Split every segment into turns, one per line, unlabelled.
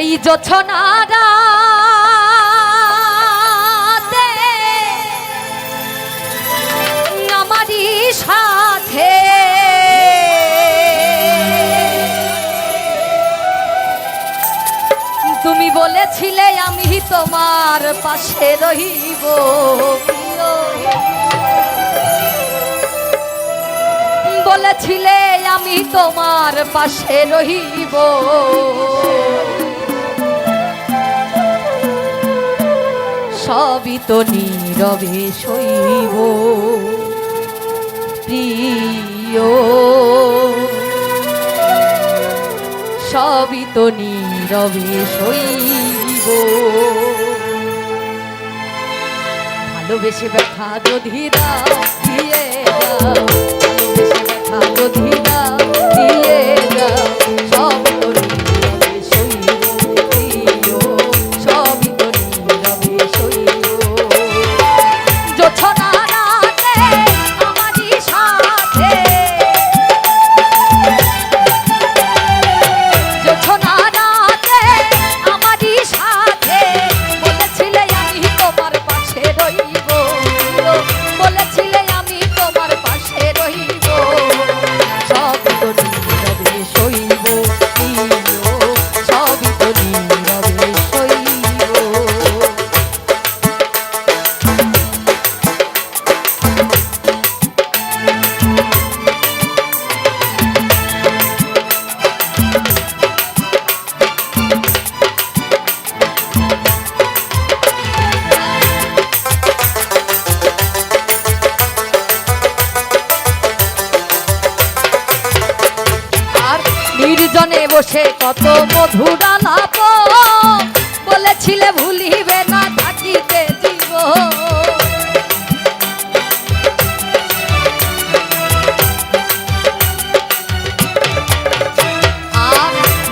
এই যছনারা আমারি সাথে। তুমি বলেছিলে আমি তোমার পাশে রহিব বলেছিলে আমি তোমার পাশে রহিব। সবই তো নীরবে শৈব প্রিয়, সবই তো নীরবে শৈব ভালোবেসে ব্যথা যদি দাও দিয়ে দাও দুজনে বসে কত মধুর আলাপ বলেছিলে ভুলিবে না থাকিতে দিব।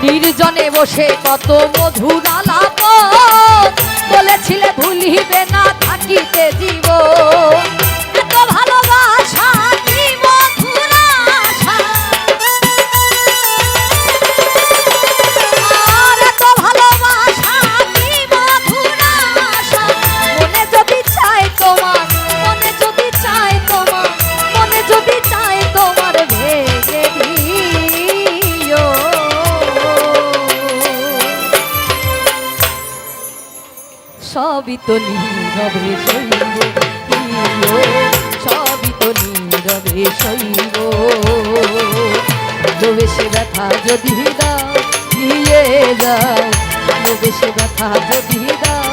নির্জনে বসে কত মধুর আলাপ বলেছিলে ভুলিবে না থাকিতে জীব তো নীরবে শৈব সবই তো নীরবে শৈব বেশে ব্যথা যদি দাও নিয়ে যাও। বেশে ব্যথা যদি দাও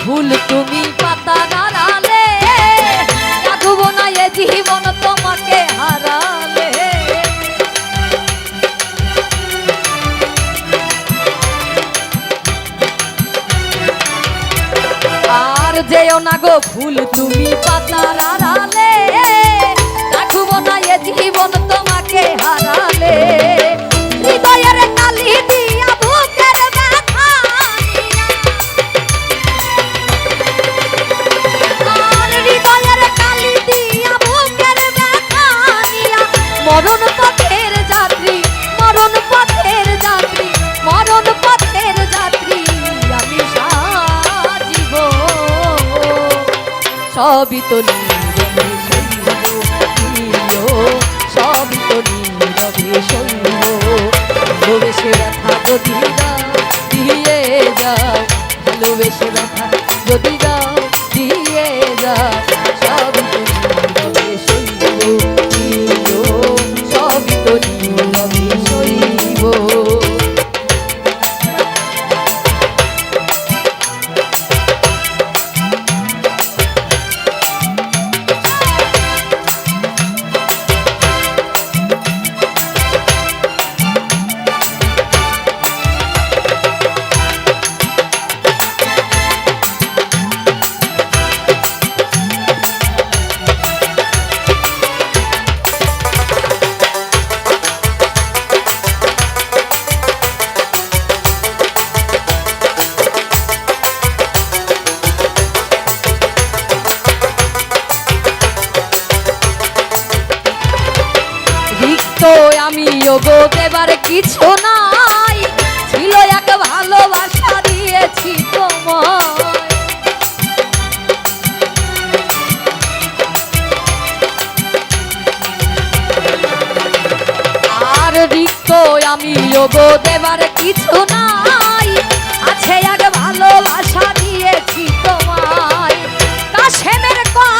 ভুল তুমি সবই তো নিয়ে কিছু নাই। ছিল এক ভালোবাসা দিয়েছি রিক্ত আমি গো দেবার কিছু নাই। আছে এক ভালোবাসা দিয়েছি তোমায়। কাশেমের কথা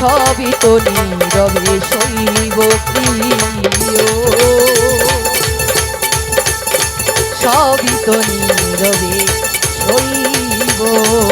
সবই তো নীরবে শৈব প্রিয়। সবই তো নীরবে সইব।